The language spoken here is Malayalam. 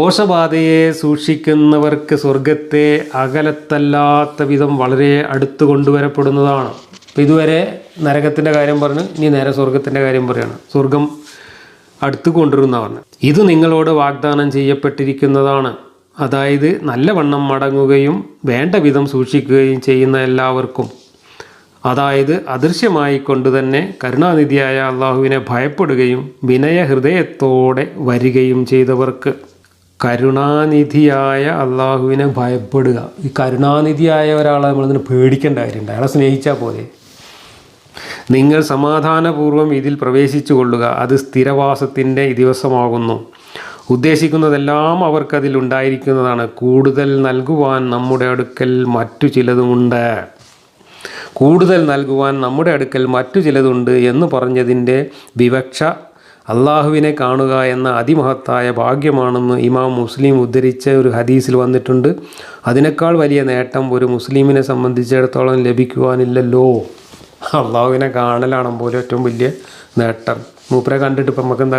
ദോഷബാധയെ സൂക്ഷിക്കുന്നവർക്ക് സ്വർഗത്തെ അകലത്തല്ലാത്ത വിധം വളരെ അടുത്ത് കൊണ്ടുവരപ്പെടുന്നതാണ്. അപ്പോൾ ഇതുവരെ നരകത്തിന്റെ കാര്യം പറഞ്ഞു ഇനി നേരെ സ്വർഗത്തിന്റെ കാര്യം പറയാണ്. സ്വർഗം അടുത്ത് കൊണ്ടുവരുന്ന പറഞ്ഞു ഇത് നിങ്ങളോട് വാഗ്ദാനം ചെയ്യപ്പെട്ടിരിക്കുന്നതാണ്. അതായത് നല്ലവണ്ണം മടങ്ങുകയും വേണ്ട വിധം സൂക്ഷിക്കുകയും ചെയ്യുന്ന എല്ലാവർക്കും. അതായത് അദൃശ്യമായി കൊണ്ട് തന്നെ കരുണാനിധിയായ അള്ളാഹുവിനെ ഭയപ്പെടുകയും വിനയഹൃദയത്തോടെ വരികയും ചെയ്തവർക്ക് കരുണാനിധിയായ അള്ളാഹുവിനെ ഭയപ്പെടുക. ഈ കരുണാനിധിയായ ഒരാളെ നമ്മളിതിന് പേടിക്കേണ്ട കാര്യമുണ്ട് അയാളെ സ്നേഹിച്ചാൽ പോലെ നിങ്ങൾ സമാധാനപൂർവം ഇതിൽ പ്രവേശിച്ചു കൊള്ളുക. അത് സ്ഥിരവാസത്തിന്റെ ദിവസമാകുന്നു. ഉദ്ദേശിക്കുന്നതെല്ലാം അവർക്കതിൽ ഉണ്ടായിരിക്കുന്നതാണ്. കൂടുതൽ നൽകുവാൻ നമ്മുടെ അടുക്കൽ മറ്റു ചിലതുമുണ്ട്. കൂടുതൽ നൽകുവാൻ നമ്മുടെ അടുക്കൽ മറ്റു ചിലതുണ്ട് എന്ന് പറഞ്ഞതിന്റെ വിവക്ഷ അള്ളാഹുവിനെ കാണുക എന്ന അതിമഹത്തായ ഭാഗ്യമാണെന്ന് ഇമാം മുസ്ലിം ഉദ്ധരിച്ച ഒരു ഹദീസിൽ വന്നിട്ടുണ്ട്. അതിനേക്കാൾ വലിയ നേട്ടം ഒരു മുസ്ലിമിനെ സംബന്ധിച്ചിടത്തോളം ലഭിക്കുവാനില്ലല്ലോ. അള്ളാഹുവിനെ കാണലാണ് പോലും ഏറ്റവും വലിയ നേട്ടം. മൂപ്പരെ കണ്ടിട്ട് ഇപ്പം നമുക്ക് എന്താ